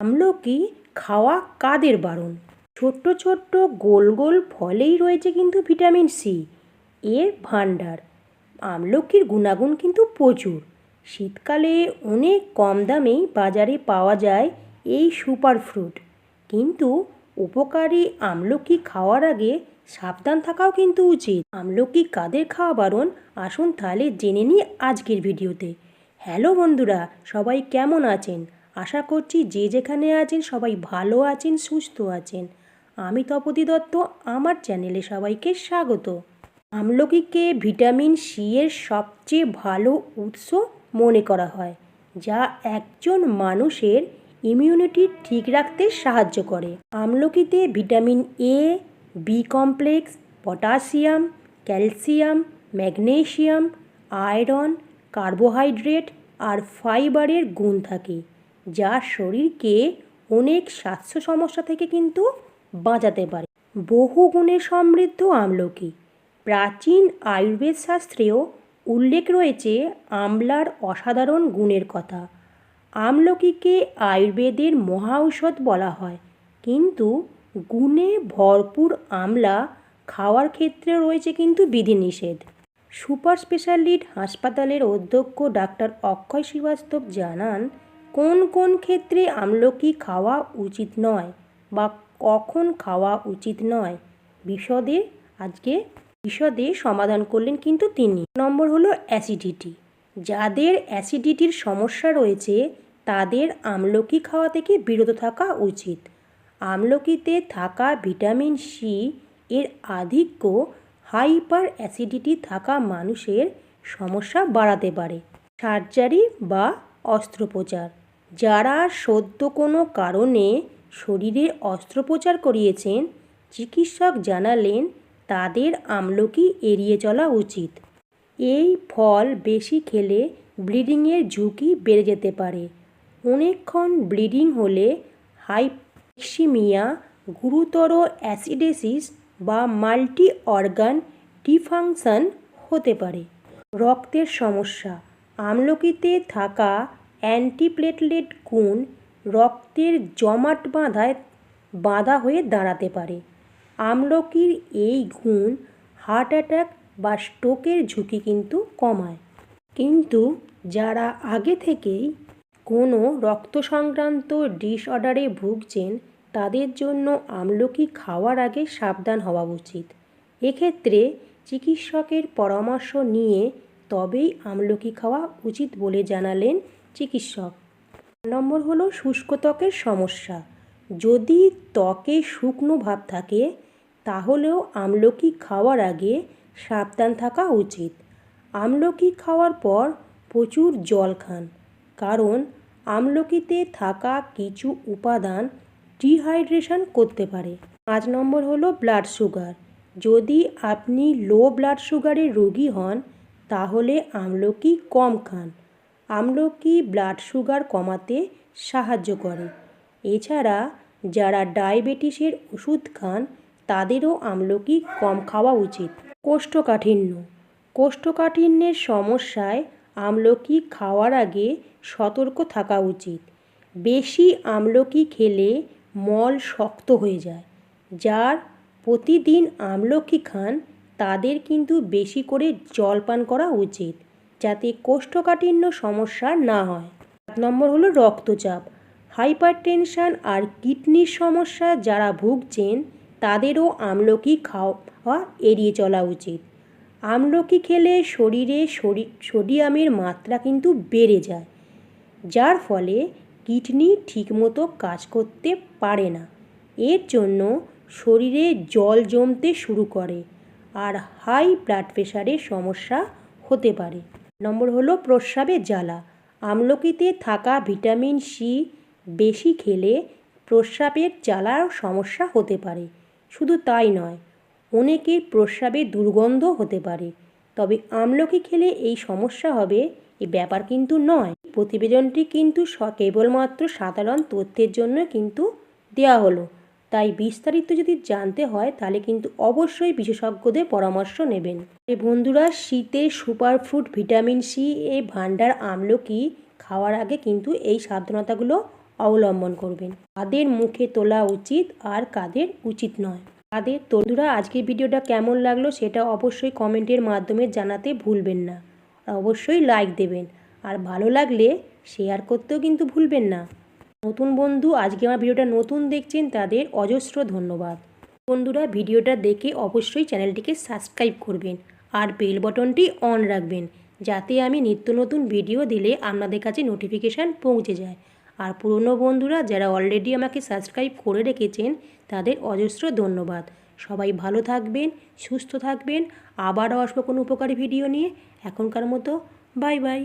আমলকি খাওয়া কাদের বারণ? ছোট্ট ছোট্ট গোল গোল ফলেই রয়েছে কিন্তু ভিটামিন সি। এর ভাণ্ডার। আমলকির গুণাগুণ কিন্তু প্রচুর। শীতকালে অনেক কম দামেই বাজারে পাওয়া যায় এই সুপার ফ্রুট। কিন্তু উপকারী আমলকি খাওয়ার আগে সাবধান থাকাও কিন্তু উচিত। আমলকি কাদের খাওয়া বারণ? আসুন তাহলে জেনে নিই আজকের ভিডিওতে। হ্যালো বন্ধুরা, সবাই কেমন আছেন? আশা করছি যে যেখানে আছেন সবাই ভালো আছেন, সুস্থ আছেন। আমি তপতি দত্ত, আমার চ্যানেলে সবাইকে স্বাগত। আমলকিকে ভিটামিন সি এর সবচেয়ে ভালো উৎস মনে করা হয়, যা একজন মানুষের ইমিউনিটি ঠিক রাখতে সাহায্য করে। আমলকিতে vitamin A B complex potassium calcium magnesium iron carbohydrate আর ফাইবারের গুণ থাকে। যা শরীরকে অনেক স্বাস্থ্য সমস্যা থেকে কিন্তু বাঁচাতে পারে। বহু গুণে সমৃদ্ধ আমলকি। প্রাচীন আয়ুর্বেদ শাস্ত্রেও উল্লেখ রয়েছে আমলার অসাধারণ গুণের কথা। আমলকিকে আয়ুর্বেদের মহাঔষধ বলা হয়। কিন্তু গুণে ভরপুর আমলা খাওয়ার ক্ষেত্রে রয়েছে কিন্তু বিধিনিষেধ। সুপার স্পেশালিট হাসপাতালের অধ্যক্ষ ডাক্তার অক্ষয় শ্রীবাস্তব জানান কোন কোন ক্ষেত্রে আমলকি খাওয়া উচিত নয় বা কখন খাওয়া উচিত নয়? বিশদে আজকে বিশদে সমাধান করলেন কিন্তু তিনি। নম্বর হলো অ্যাসিডিটি যাদের অ্যাসিডিটির সমস্যা রয়েছে, তাদের আমলকি খাওয়া থেকে বিরত থাকা উচিত। আমলকিতে থাকা ভিটামিন সি এর আধিক্য হাইপার অ্যাসিডিটি থাকা মানুষের সমস্যা বাড়াতে পারে। সার্জারি বা অস্ত্রোপচার। যারা সদ্য কোনো কারণে শরীরে অস্ত্রোপচার করিয়েছেন, চিকিৎসক জানালেন, তাদের আমলকি এড়িয়ে চলা উচিত। এই ফল বেশি খেলে ব্লিডিংয়ের ঝুঁকি বেড়ে যেতে পারে। অনেকক্ষণ ব্লিডিং হলে হাইপেক্সিমিয়া গুরুতর অ্যাসিডেসিস বা মাল্টি অর্গান ডিফাংশন হতে পারে। রক্তের সমস্যা। আমলকিতে থাকা অ্যান্টিপ্লেটলেট গুণ রক্তের জমাট বাঁধায় বাঁধা হয়ে দাঁড়াতে পারে। আমলকির এই গুণ হার্ট অ্যাটাক বা স্ট্রোকের ঝুঁকি কিন্তু কমায়। কিন্তু যারা আগে থেকেই কোনো রক্ত সংক্রান্ত ডিসঅর্ডারে ভুগছেন, তাদের জন্য আমলকি খাওয়ার আগে সাবধান হওয়া উচিত। এক্ষেত্রে চিকিৎসকের পরামর্শ নিয়ে তবেই আমলকি খাওয়া উচিত বলে জানালেন চিকিৎসক। নম্বর হলো শুষ্ক ত্বকের সমস্যা। যদি ত্বকে শুকনো ভাব থাকে, তাহলেও আমলকি খাওয়ার আগে সাবধান থাকা উচিত। আমলকি খাওয়ার পর প্রচুর জল খান, কারণ আমলকিতে থাকা কিছু উপাদান ডিহাইড্রেশন করতে পারে। পাঁচ নম্বর হলো ব্লাড সুগার। যদি আপনি লো ব্লাড সুগারের রোগী হন, তাহলে আমলকি কম খান। আমলকি ব্লাড সুগার কমাতে সাহায্য করে। এছাড়া যারা ডায়াবেটিসের ওষুধ খান, তাদেরও আমলকি কম খাওয়া উচিত। কোষ্ঠকাঠিন্য। কোষ্ঠকাঠিন্যের সমস্যায় আমলকি খাওয়ার আগে সতর্ক থাকা উচিত। বেশি আমলকি খেলে মল শক্ত হয়ে যায়। যার প্রতিদিন আমলকি খান, তাদের কিন্তু বেশি করে জল পান করা উচিত। যাতে কোষ্ঠকাঠিন্য সমস্যা না হয়। সাত নম্বর হলো রক্তচাপ। হাইপার টেনশান আর কিডনির সমস্যা যারা ভুগছেন, তাদেরও আমলকি খাওয়া এড়িয়ে চলা উচিত। আমলকি খেলে শরীরে সোডিয়ামের মাত্রা কিন্তু বেড়ে যায়, যার ফলে কিডনি ঠিকমতো কাজ করতে পারে না। এর জন্য শরীরে জল জমতে শুরু করে, আর হাই ব্লাড প্রেশারের সমস্যা হতে পারে। নম্বর হলো প্রস্রাবের জ্বালা। আমলকিতে থাকা ভিটামিন সি বেশি খেলে প্রস্রাবের জ্বালার সমস্যা হতে পারে। শুধু তাই নয়, অনেকের প্রস্রাবে দুর্গন্ধ হতে পারে। তবে আমলকি খেলে এই সমস্যা হবে এই ব্যাপার কিন্তু নয়। প্রতিবেদনটি কিন্তু কেবলমাত্র সাধারণ তথ্যের জন্য কিন্তু দেওয়া হলো। তাই বিস্তারিত যদি জানতে হয়, তাহলে কিন্তু অবশ্যই বিশেষজ্ঞদের পরামর্শ নেবেন। বন্ধুরা, শীতে সুপার ফ্রুট ভিটামিন সি, এ ভাণ্ডার আমলকি খাওয়ার আগে কিন্তু এই সাবধানতাগুলো অবলম্বন করবেন। কাদের মুখে তোলা উচিত আর কাদের উচিত নয়। কাদের তরুরা আজকের ভিডিওটা কেমন লাগল সেটা অবশ্যই কমেন্টের মাধ্যমে জানাতে ভুলবেন না। অবশ্যই লাইক দেবেন। আর ভালো লাগলে শেয়ার করতেও কিন্তু ভুলবেন না। নতুন বন্ধু, আজকে আমার ভিডিওটা নতুন দেখছেন তাদের অজস্র ধন্যবাদ। বন্ধুরা, ভিডিওটা দেখে অবশ্যই চ্যানেলটিকে সাবস্ক্রাইব করবেন আর বেল বটনটি অন রাখবেন যাতে আমি নিত্য নতুন ভিডিও দিলে আপনাদের কাছে নোটিফিকেশান পৌঁছে যায়। আর পুরনো বন্ধুরা, যারা অলরেডি আমাকে সাবস্ক্রাইব করে রেখেছেন, তাদের অজস্র ধন্যবাদ। সবাই ভালো থাকবেন, সুস্থ থাকবেন। আবারও আসব কোনো উপকারী ভিডিও নিয়ে। এখনকার মতো বাই বাই